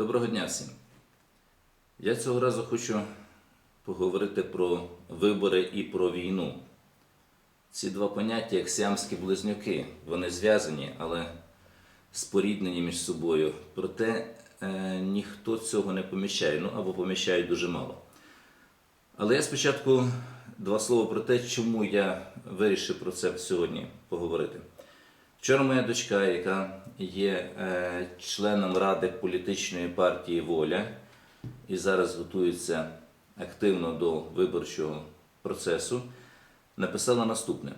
Доброго дня всім. Я цього разу хочу поговорити про вибори і про війну. Ці два поняття, як сіамські близнюки, вони зв'язані, але споріднені між собою. Проте е, ніхто цього не поміщає, ну або поміщає дуже мало. Але я спочатку два слова про те, чому я вирішив про це сьогодні поговорити. Вчора моя дочка, яка є е, членом Ради політичної партії Воля і зараз готується активно до виборчого процесу, написала наступне: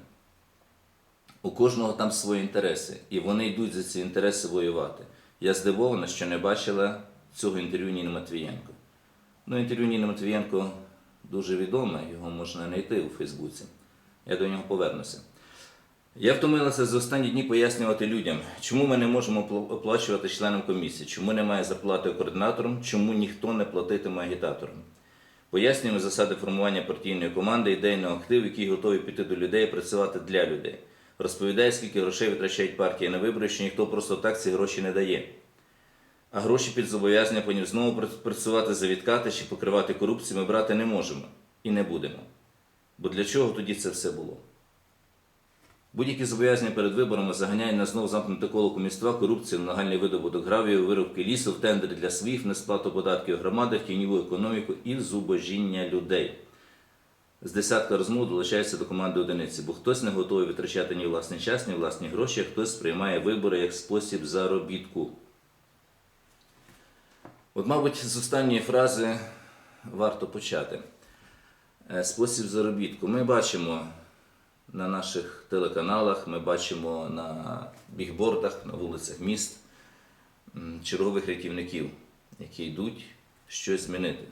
у кожного там свої інтереси, і вони йдуть за ці інтереси воювати. Я здивована, що не бачила цього інтерв'ю Ніни Матвієнко. Ну, інтерв'ю Ніни Матвієнко дуже відоме, його можна знайти у Фейсбуці. Я до нього повернуся. Я втомилася за останні дні пояснювати людям, чому ми не можемо оплачувати членам комісії, чому немає зарплати координаторам, чому ніхто не платитиме агітаторам. Пояснюємо засади формування партійної команди, ідейного активу, який готовий піти до людей і працювати для людей. Розповідає, скільки грошей витрачають партії на вибори, що ніхто просто так ці гроші не дає. А гроші під зобов'язання потім знову працювати за відкати чи покривати корупцію ми брати не можемо і не будемо. Бо для чого тоді це все було? Будь-які зобов'язання перед виборами заганяють на знов замкнуте коло кумівства, корупцію, нагальний видобуток гравію, виробки лісу, тендери для своїх, несплату податків громади, тіньову економіку і зубожіння людей. З десятка розмов долучається до команди одиниці, бо хтось не готовий витрачати ні власний час, ні власні гроші, а хтось сприймає вибори як спосіб заробітку. От, мабуть, з останньої фрази варто почати. Е, Спосіб заробітку. Ми бачимо на наших телеканалах, ми бачимо на бігбордах, на вулицях міст чергових рятівників, які йдуть щось змінити.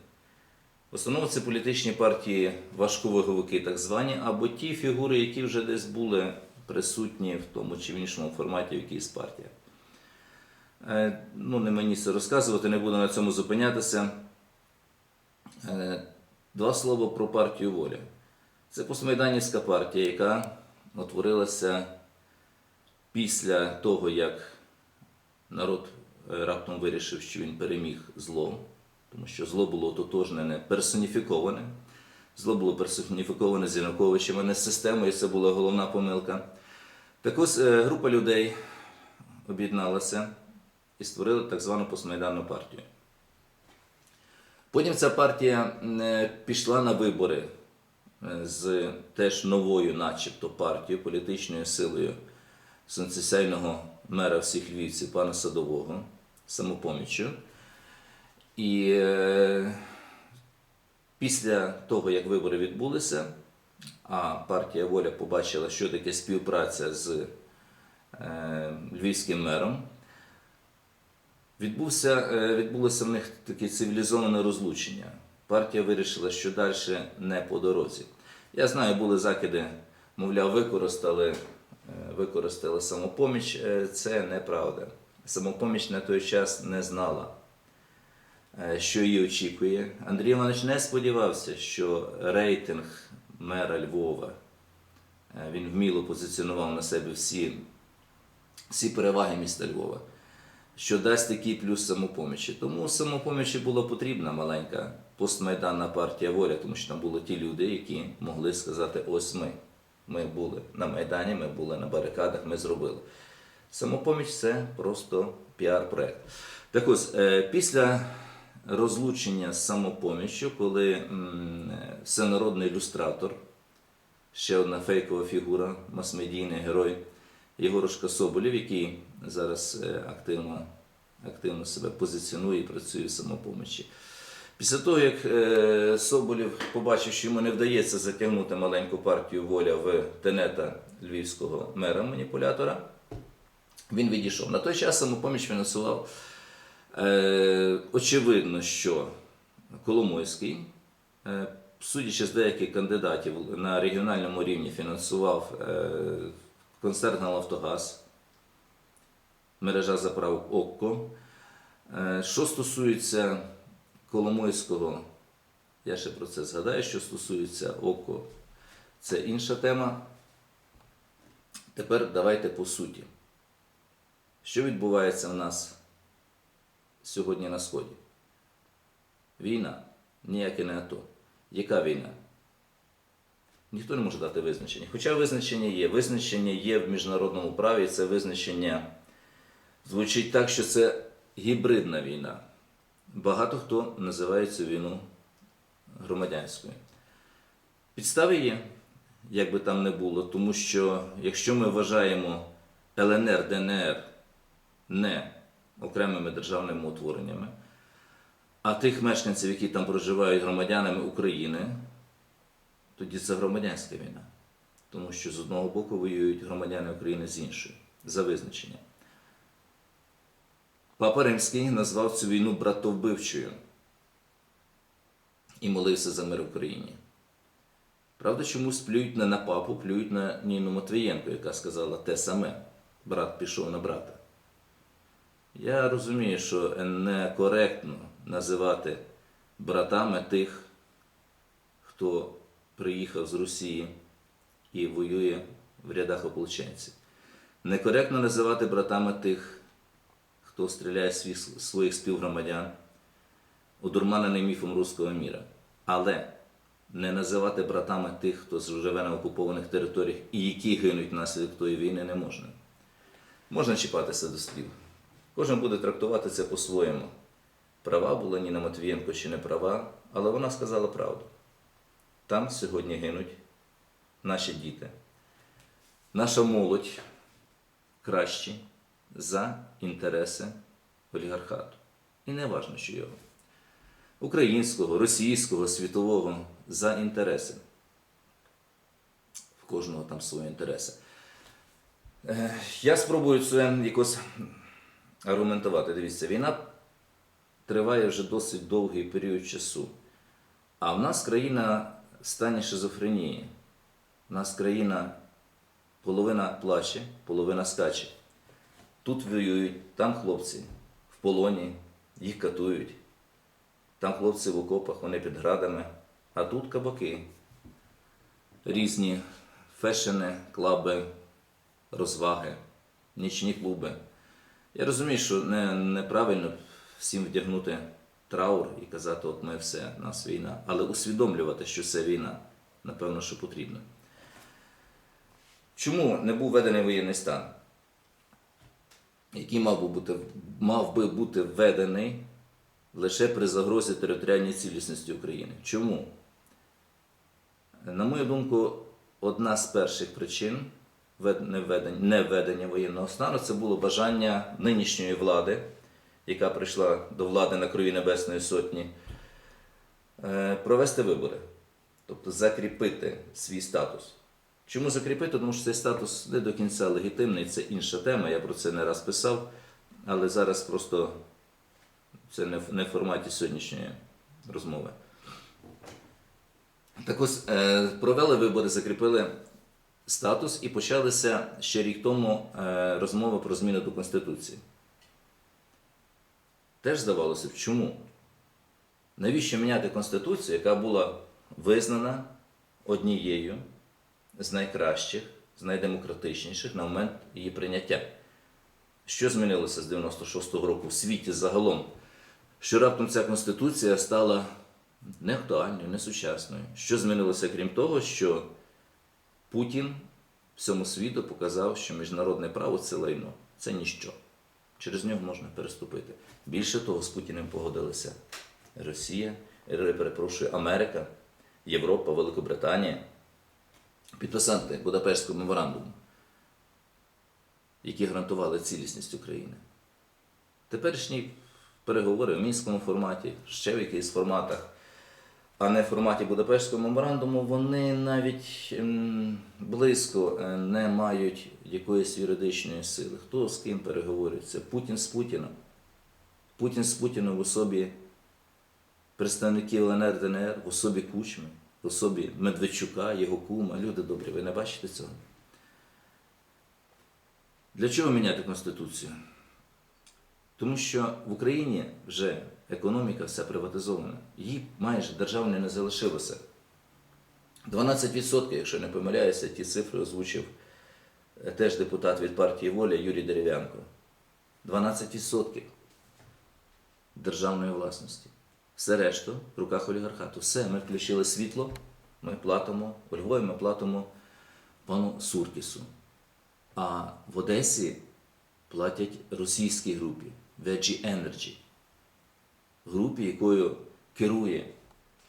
В основному це політичні партії важковаговики, так звані, або ті фігури, які вже десь були присутні в тому чи в іншому форматі в якійсь партії. Е, Ну, не мені це розказувати, не буду на цьому зупинятися. Е, Два слова про партію воля. Це постмайданівська партія, яка утворилася після того, як народ е, раптом вирішив, що він переміг зло, тому що зло було тотожнене, персоніфіковане. Зло було персоніфіковане з Януковичем, а не з системою, це була головна помилка. Так ось е, група людей об'єдналася і створили так звану постмайданну партію. Потім ця партія е, пішла на вибори з теж новою, начебто, партією, політичною силою сонцесяйного мера всіх львівців, пана Садового, самопоміччю. І е, після того, як вибори відбулися, а партія Воля побачила, що таке співпраця з е, львівським мером, Відбувся, е, відбулося в них таке цивілізоване розлучення. Партія вирішила, що далі не по дорозі. Я знаю, були закиди, мовляв, використали, е, використали самопоміч. Е, Це неправда. Самопоміч на той час не знала, е, що її очікує. Андрій Іванович не сподівався, що рейтинг мера Львова він вміло позиціонував на себе всі, всі переваги міста Львова що дасть такий плюс самопомічі. Тому самопомічі була потрібна маленька постмайданна партія воля, тому що там були ті люди, які могли сказати: ось ми. Ми були на Майдані, ми були на барикадах, ми зробили. Самопоміч це просто піар-проект. Так ось, е, після розлучення з самопоміччю, коли всенародний ілюстратор, ще одна фейкова фігура, масмедійний герой Єгорошка Соболєв, який зараз е, активно, активно себе позиціонує і працює в самопомочі. Після того, як е, Соболєв побачив, що йому не вдається затягнути маленьку партію воля в тенета львівського мера-маніпулятора, він відійшов. На той час самопоміч фінансував. Е, очевидно, що Коломойський, е, судячи з деяких кандидатів на регіональному рівні, фінансував е, концерн Нафтогаз, мережа заправок ОККО. Що стосується Коломойського, я ще про це згадаю, що стосується ОККО, це інша тема. Тепер давайте по суті. Що відбувається в нас сьогодні на Сході? Війна. Ніяке не АТО. Яка війна? Ніхто не може дати визначення. Хоча визначення є. Визначення є в міжнародному праві, це визначення звучить так, що це гібридна війна. Багато хто називає цю війну громадянською. Підстави є, як би там не було, тому що якщо ми вважаємо ЛНР, ДНР не окремими державними утвореннями, а тих мешканців, які там проживають громадянами України, тоді це громадянська війна. Тому що з одного боку воюють громадяни України з іншої, за визначенням. Папа Римський назвав цю війну братовбивчою і молився за мир в Україні. Правда, чомусь плюють не на папу, плюють на Ніну Матвієнко, яка сказала те саме. Брат пішов на брата. Я розумію, що некоректно називати братами тих, хто приїхав з Росії і воює в рядах ополченців. Некоректно називати братами тих, хто стріляє свій- своїх співгромадян, одурманений міфом руського міра. Але не називати братами тих, хто живе на окупованих територіях і які гинуть внаслідок тої війни, не можна. Можна чіпатися до слів. Кожен буде трактувати це по-своєму. Права була Ніна Матвієнко чи не права, але вона сказала правду. Там сьогодні гинуть наші діти, наша молодь кращі за інтереси олігархату. І не важно, що його. Українського, російського, світового за інтереси. В кожного там свої інтереси. Е, Я спробую це якось аргументувати. Дивіться, війна триває вже досить довгий період часу. А в нас країна в стані шизофренії. У нас країна половина плаче, половина скаче. Тут воюють, там хлопці в полоні, їх катують. Там хлопці в окопах, вони під градами, а тут кабаки. Різні фешени, клаби, розваги, нічні клуби. Я розумію, що не, неправильно всім вдягнути траур і казати, от ми все, нас війна. Але усвідомлювати, що це війна, напевно, що потрібно. Чому не був введений воєнний стан? Який мав би бути, мав би бути введений лише при загрозі територіальній цілісності України. Чому? На мою думку, одна з перших причин вед- невведення, невведення воєнного стану це було бажання нинішньої влади, яка прийшла до влади на крові Небесної Сотні, е, провести вибори, тобто закріпити свій статус. Чому закріпити? Тому що цей статус не до кінця легітимний, це інша тема, я про це не раз писав, але зараз просто це не в, форматі сьогоднішньої розмови. Так ось е, провели вибори, закріпили статус і почалися ще рік тому е, розмови про зміни до Конституції. Теж здавалося б, чому? Навіщо міняти Конституцію, яка була визнана однією з найкращих, з найдемократичніших на момент її прийняття? Що змінилося з 96-го року в світі загалом? Що раптом ця конституція стала не актуальною, не сучасною. Що змінилося, крім того, що Путін всьому світу показав, що міжнародне право це лайно, це ніщо. Через нього можна переступити. Більше того, з Путіним погодилися Росія, перепрошую, Америка, Європа, Великобританія, підписанти Будапештського меморандуму, які гарантували цілісність України. Теперішні переговори в мінському форматі, ще в якихось форматах, а не в форматі Будапештського меморандуму, вони навіть ем, близько е, не мають якоїсь юридичної сили. Хто з ким переговорюється? Путін з Путіном. Путін з Путіном в особі представників ЛНР ДНР, в особі Кучми, в особі Медведчука, його кума. Люди добрі, ви не бачите цього? Для чого міняти Конституцію? Тому що в Україні вже економіка вся приватизована. Її майже державної не залишилося. 12%, якщо не помиляюся, ті цифри озвучив е, теж депутат від партії Воля Юрій Дерев'янко. 12%. державної власності. Все решту в руках олігархату. Все, ми включили світло, ми платимо у Львові, ми платимо пану Суркісу. А в Одесі платять російській групі Veggie Energy, групі, якою керує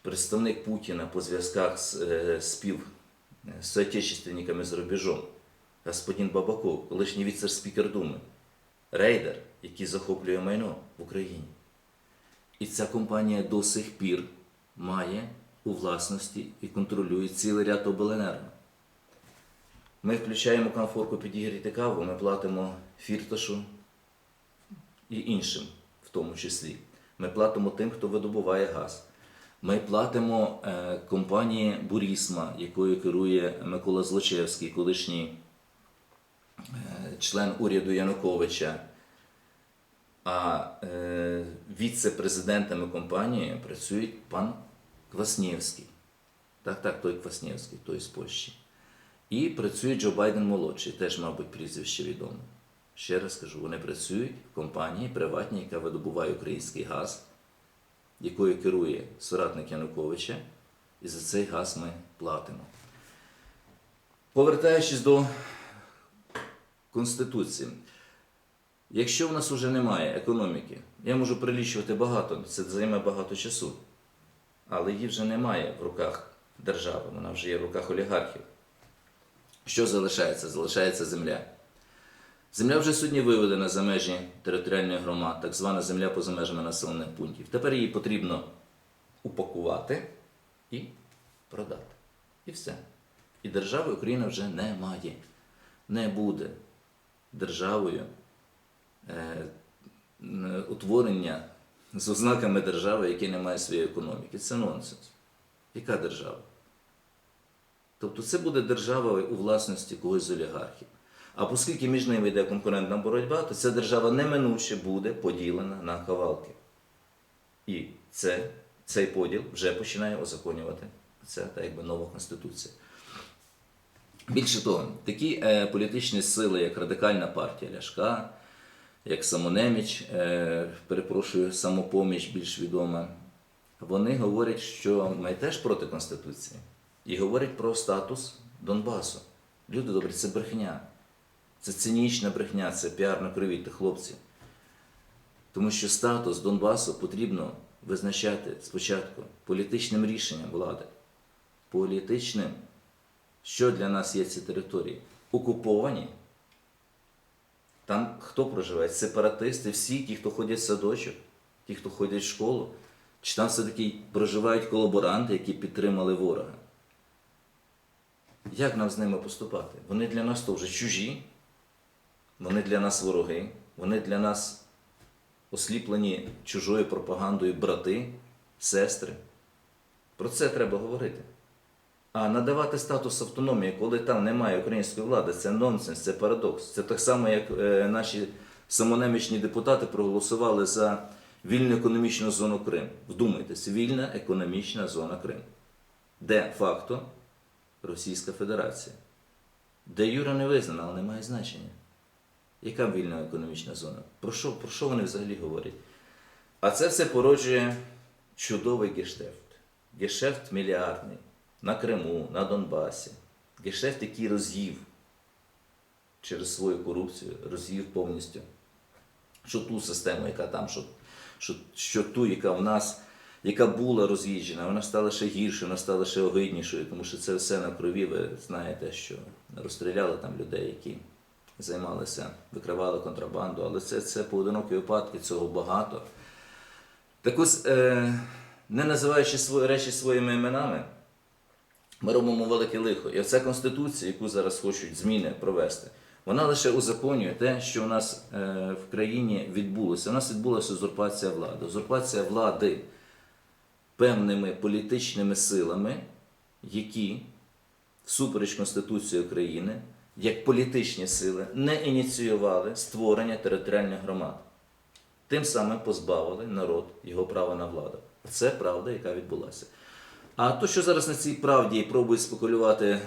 представник Путіна по зв'язках з е, спів з соотечественниками рубежом, господин Бабаков, колишній віце-спікер Думи, рейдер, який захоплює майно в Україні. І ця компанія до сих пір має у власності і контролює цілий ряд обленерго. Ми включаємо комфорку підігріти каву, ми платимо фірташу і іншим, в тому числі. Ми платимо тим, хто видобуває газ. Ми платимо е, компанії Бурісма, якою керує Микола Злочевський, колишній е, член уряду Януковича. А е, віце-президентами компанії працюють пан Кваснєвський. Так, так, той Кваснєвський, той з Польщі. І працює Джо Байден молодший, теж, мабуть, прізвище відоме. Ще раз кажу, вони працюють в компанії приватній, яка видобуває український газ, якою керує соратник Януковича, і за цей газ ми платимо. Повертаючись до Конституції. Якщо в нас вже немає економіки, я можу прилічувати багато, це займе багато часу, але її вже немає в руках держави, вона вже є в руках олігархів. Що залишається? Залишається земля. Земля вже сьогодні виведена за межі територіальних громад, так звана земля поза межами населених пунктів. Тепер її потрібно упакувати і продати. І все. І держави Україна вже не має, не буде державою утворення з ознаками держави, яке не має своєї економіки. Це нонсенс. Яка держава? Тобто це буде держава у власності когось з олігархів. А оскільки між ними йде конкурентна боротьба, то ця держава неминуче буде поділена на кавалки. І це, цей поділ вже починає озаконювати це так якби нова конституція. Більше того, такі е, політичні сили, як Радикальна партія Ляшка, як Самонеміч, е, перепрошую, самопоміч більш відома, вони говорять, що ми теж проти Конституції. І говорять про статус Донбасу. Люди добрі, це брехня. Це цинічна брехня, це піар на крові тих хлопців. Тому що статус Донбасу потрібно визначати спочатку політичним рішенням влади. Політичним. Що для нас є ці території? Окуповані. Там хто проживає? Сепаратисти, всі ті, хто ходять в садочок, ті, хто ходять в школу. Чи там все-таки проживають колаборанти, які підтримали ворога? Як нам з ними поступати? Вони для нас то вже чужі, вони для нас вороги, вони для нас осліплені чужою пропагандою брати, сестри. Про це треба говорити. А надавати статус автономії, коли там немає української влади, це нонсенс, це парадокс. Це так само, як е, наші самонемічні депутати проголосували за вільну економічну зону Крим. Вдумайтесь, вільна економічна зона Крим. Де факто Російська Федерація. Де Юра не визнана, але не має значення. Яка вільна економічна зона? Про що, про що вони взагалі говорять? А це все породжує чудовий гештефт. Гешефт мільярдний на Криму, на Донбасі. Гешефт, який роз'їв через свою корупцію, роз'їв повністю. Що ту систему, яка там, що, що, що ту, яка в нас, яка була роз'їжджена, вона стала ще гіршою, вона стала ще огиднішою, тому що це все на крові, ви знаєте, що розстріляли там людей, які займалися, викривали контрабанду, але це, це поодинокі випадки, цього багато. Так ось, е, не називаючи свої речі своїми іменами, ми робимо велике лихо. І оця конституція, яку зараз хочуть зміни провести, вона лише узаконює те, що у нас е, в країні відбулося. У нас відбулася узурпація влади. Узурпація влади певними політичними силами, які всупереч Конституції України, як політичні сили, не ініціювали створення територіальних громад. Тим самим позбавили народ його права на владу. Це правда, яка відбулася. А то, що зараз на цій правді пробують спекулювати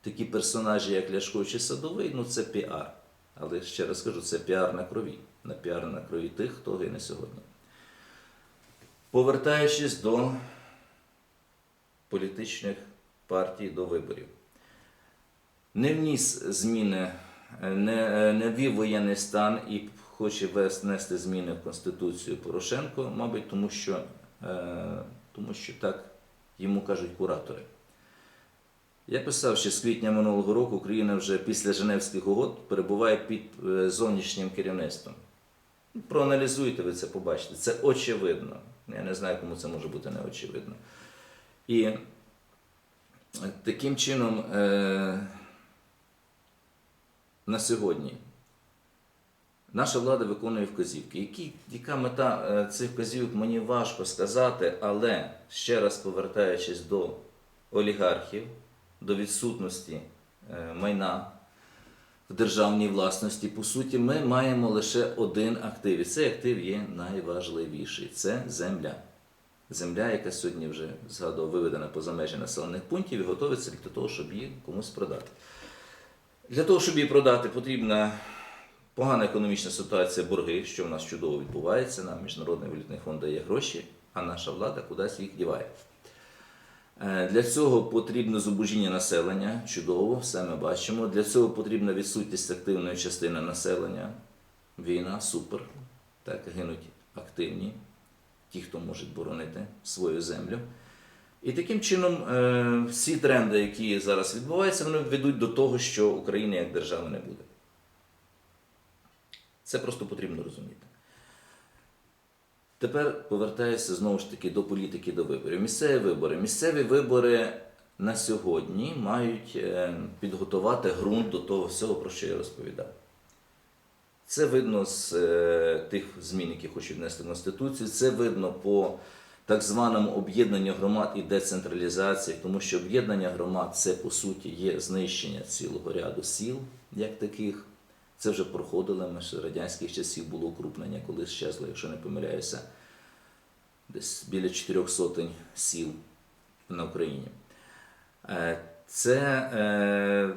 такі персонажі, як Ляшко чи Садовий, ну це піар. Але ще раз кажу, це піар на крові. На піар на крові тих, хто гине сьогодні. Повертаючись до політичних партій, до виборів. Не вніс зміни, не, не ввів воєнний стан і хоче внести зміни в Конституцію Порошенко, мабуть, тому що, е, тому що так йому кажуть куратори. Я писав, що з квітня минулого року Україна вже після Женевських угод перебуває під е, зовнішнім керівництвом. Проаналізуйте, ви це побачите. Це очевидно. Я не знаю, кому це може бути неочевидно. І е, таким чином е, на сьогодні наша влада виконує вказівки. Які, яка мета е, цих вказівок, мені важко сказати, але ще раз повертаючись до олігархів, до відсутності е, майна в державній власності, по суті, ми маємо лише один актив. І цей актив є найважливіший це земля. Земля, яка сьогодні вже згадував, виведена поза межі населених пунктів і готується для того, щоб її комусь продати. Для того, щоб її продати, потрібна погана економічна ситуація, борги, що в нас чудово відбувається. Нам Міжнародний валютний фонд дає гроші, а наша влада кудись їх діває. Е, Для цього потрібно зубожіння населення, чудово, все ми бачимо. Для цього потрібна відсутність активної частини населення. Війна, супер. Так, гинуть активні, ті, хто може боронити свою землю. І таким чином е, всі тренди, які зараз відбуваються, вони ведуть до того, що України як держави не буде. Це просто потрібно розуміти. Тепер повертаюся знову ж таки до політики, до виборів. Місцеві вибори. Місцеві вибори на сьогодні мають е, підготувати ґрунт до того всього, про що я розповідав. Це видно з е, тих змін, які хочуть внести в Конституцію. Це видно по так званому об'єднанню громад і децентралізації, тому що об'єднання громад це по суті є знищення цілого ряду сіл, як таких. Це вже проходило, ми з радянських часів було укрупнення, коли щезло, якщо не помиляюся, десь біля чотирьох сотень сіл на Україні. Е, Це е,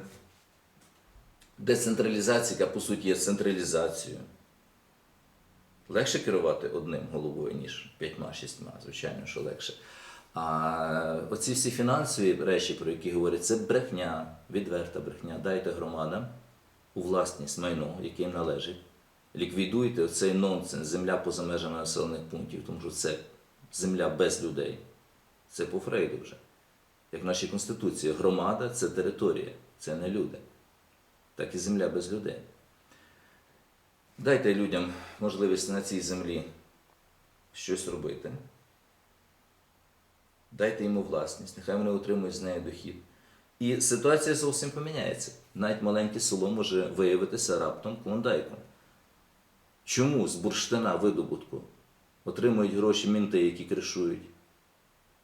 децентралізація, яка по суті є централізацією. Легше керувати одним головою, ніж п'ятьма-шістьма, звичайно, що легше. А оці всі фінансові речі, про які говорять, це брехня, відверта брехня. Дайте громадам у власність майно, яке їм належить. Ліквідуйте цей нонсенс, земля поза межами населених пунктів, тому що це земля без людей. Це по Фрейду вже. Як в нашій Конституції, громада це територія, це не люди. Так і земля без людей. Дайте людям можливість на цій землі щось робити. Дайте йому власність, нехай вони отримують з неї дохід. І ситуація зовсім поміняється. Навіть маленьке село може виявитися раптом клондайком. Чому з бурштина видобутку отримують гроші мінти, які кришують,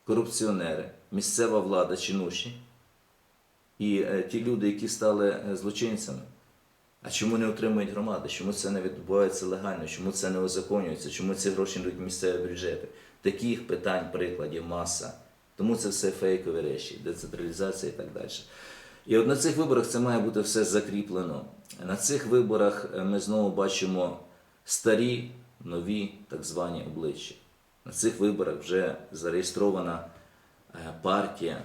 корупціонери, місцева влада, чинуші і е, ті люди, які стали е, злочинцями? А чому не отримують громади? Чому це не відбувається легально? Чому це не узаконюється? Чому ці гроші йдуть місцеві бюджети? Таких питань, прикладів, маса. Тому це все фейкові речі, децентралізація і так далі. І от на цих виборах це має бути все закріплено. На цих виборах е, ми знову бачимо старі, нові так звані обличчя. На цих виборах вже зареєстрована е, партія,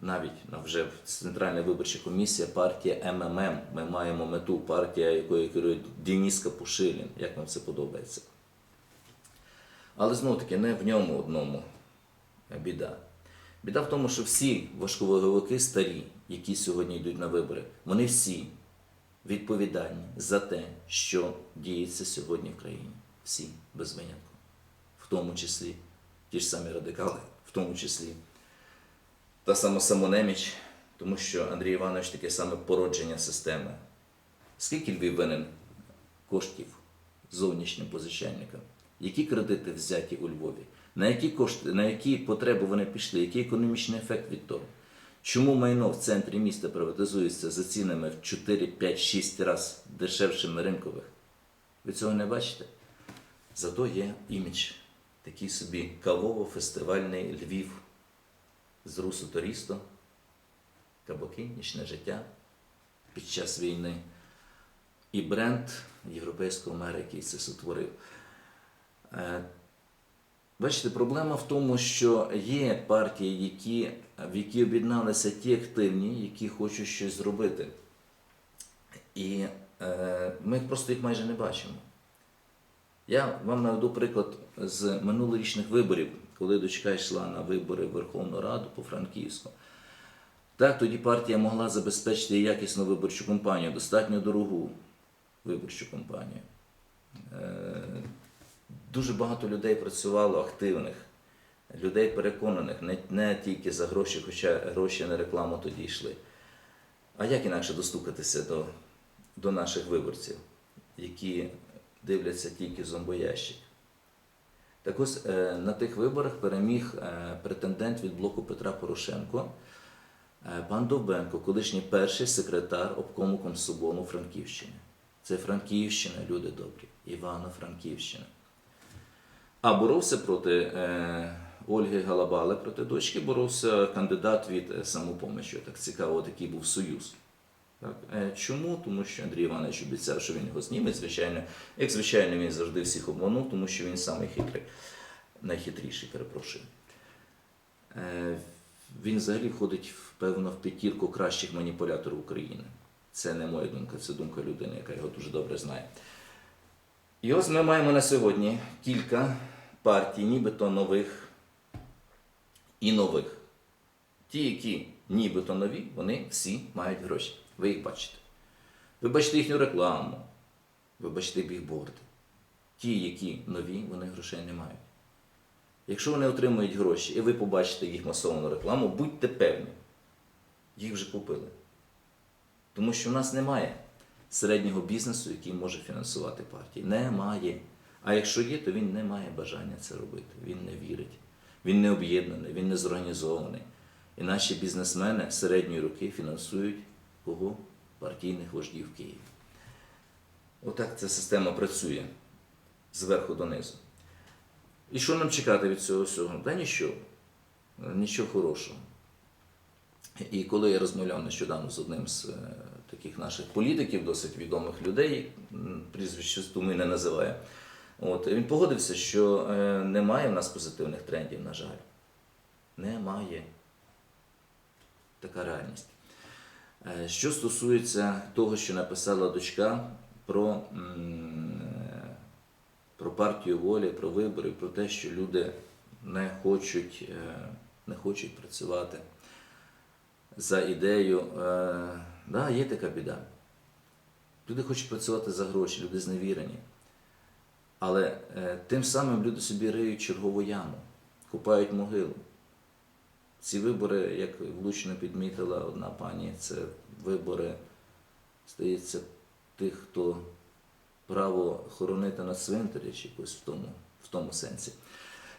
навіть вже Центральна виборча комісія, партія МММ. Ми маємо мету партія, якою керує Денис Капушилін. Як вам це подобається? Але знову таки не в ньому одному біда. Біда в тому, що всі важковаговики старі, які сьогодні йдуть на вибори, вони всі відповідальні за те, що діється сьогодні в країні. Всі без винятку. В тому числі ті ж самі радикали, в тому числі та сама самонеміч, тому що Андрій Іванович таке саме породження системи. Скільки Львів винен коштів зовнішнім позичальникам? Які кредити взяті у Львові? На які кошти, на які потреби вони пішли? Який економічний ефект від того? Чому майно в центрі міста приватизується за цінами в 4, 5, 6 разів дешевшими ринкових? Ви цього не бачите? Зато є імідж, такий собі кавово-фестивальний Львів з Русу Торісто, кабаки, нічне життя під час війни і бренд європейського мера, який це сотворив. Бачите, проблема в тому, що є партії, які, в які об'єдналися ті активні, які хочуть щось зробити. І е, ми просто їх майже не бачимо. Я вам наведу приклад з минулорічних виборів, коли дочка йшла на вибори в Верховну Раду по Франківську. Так, тоді партія могла забезпечити якісну виборчу кампанію, достатньо дорогу виборчу кампанію. Е, Дуже багато людей працювало активних, людей переконаних, не, не тільки за гроші, хоча гроші на рекламу тоді йшли. А як інакше достукатися до, до наших виборців, які дивляться тільки зомбоящик? Так ось е, на тих виборах переміг е, претендент від блоку Петра Порошенко, е, пан Довбенко, колишній перший секретар обкому Комсобону Франківщини. Це Франківщина, люди добрі, Івано-Франківщина. А боровся проти е, Ольги Галабали, проти дочки, боровся кандидат від е, самопомочі. Так цікаво, такий був союз. Так. Е, чому? Тому що Андрій Іванович обіцяв, що він його зніме. Звичайно, як звичайно, він завжди всіх обманув, тому що він самий найхитріший, перепрошую. Він взагалі входить, певно, в п'ятірку кращих маніпуляторів України. Це не моя думка, це думка людини, яка його дуже добре знає. І ось ми маємо на сьогодні кілька партій, нібито нових і нових. Ті, які нібито нові, вони всі мають гроші. Ви їх бачите. Ви бачите їхню рекламу, ви бачите бігборди. Ті, які нові, вони грошей не мають. Якщо вони отримують гроші і ви побачите їх масовану рекламу, будьте певні, їх вже купили. Тому що в нас немає середнього бізнесу, який може фінансувати партії. Немає. А якщо є, то він не має бажання це робити. Він не вірить. Він не об'єднаний, він не зорганізований. І наші бізнесмени середньої руки фінансують кого? Партійних вождів в Києві. Отак ця система працює зверху донизу. І що нам чекати від цього всього? Та нічого. Нічого хорошого. І коли я розмовляв нещодавно з одним з е, таких наших політиків, досить відомих людей, прізвище Стуми не називає, от, він погодився, що е, немає в нас позитивних трендів, на жаль. Немає. Така реальність. Е, Що стосується того, що написала дочка про, е, про партію волі, про вибори, про те, що люди не хочуть, не хочуть працювати за ідею. Да, є така біда. Люди хочуть працювати за гроші, люди зневірені. Але е, тим самим люди собі риють чергову яму, купають могилу. Ці вибори, як влучно підмітила одна пані, це вибори, здається, тих, хто право хоронити на цвинтарі, чи якось в тому, в тому сенсі.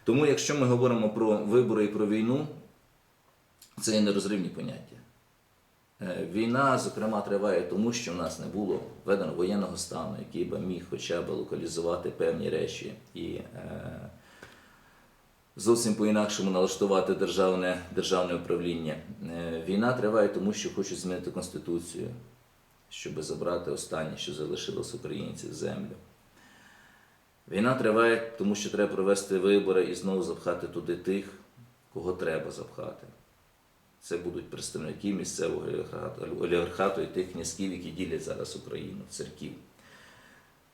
Тому, якщо ми говоримо про вибори і про війну, це є нерозривні поняття. Е, Війна, зокрема, триває тому, що в нас не було введено воєнного стану, який би міг хоча б локалізувати певні речі і е, зовсім по-інакшому налаштувати державне, державне управління. Е, Війна триває тому, що хочуть змінити Конституцію, щоб забрати останнє, що залишилось українців землю. Війна триває, тому що треба провести вибори і знову запхати туди тих, кого треба запхати. Це будуть представники місцевого олігархату, і тих князьків, які ділять зараз Україну, церків.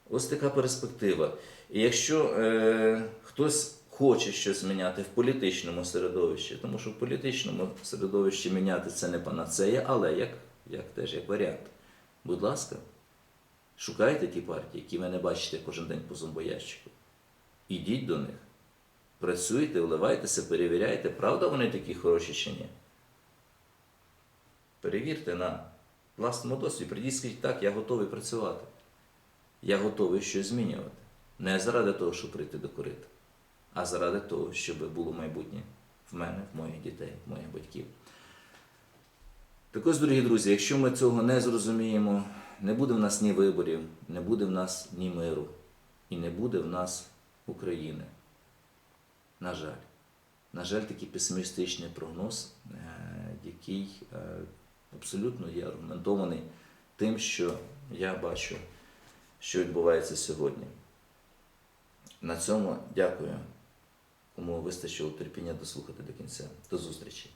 Ось така перспектива. І якщо е, хтось хоче щось міняти в політичному середовищі, тому що в політичному середовищі міняти це не панацея, але як, як теж як варіант. Будь ласка, шукайте ті партії, які ви не бачите кожен день по зомбоящику. Ідіть до них, працюйте, вливайтеся, перевіряйте, правда вони такі хороші чи ні. Перевірте на власному досвіді. Прийдіть, скажіть, так, я готовий працювати. Я готовий щось змінювати. Не заради того, щоб прийти до корита, а заради того, щоб було майбутнє в мене, в моїх дітей, в моїх батьків. Так ось, дорогі друзі, якщо ми цього не зрозуміємо, не буде в нас ні виборів, не буде в нас ні миру, і не буде в нас України. На жаль. На жаль, такий песимістичний прогноз, е, який е, абсолютно є аргументований тим, що я бачу, що відбувається сьогодні. На цьому дякую кому вистачило терпіння дослухати до кінця. До зустрічі!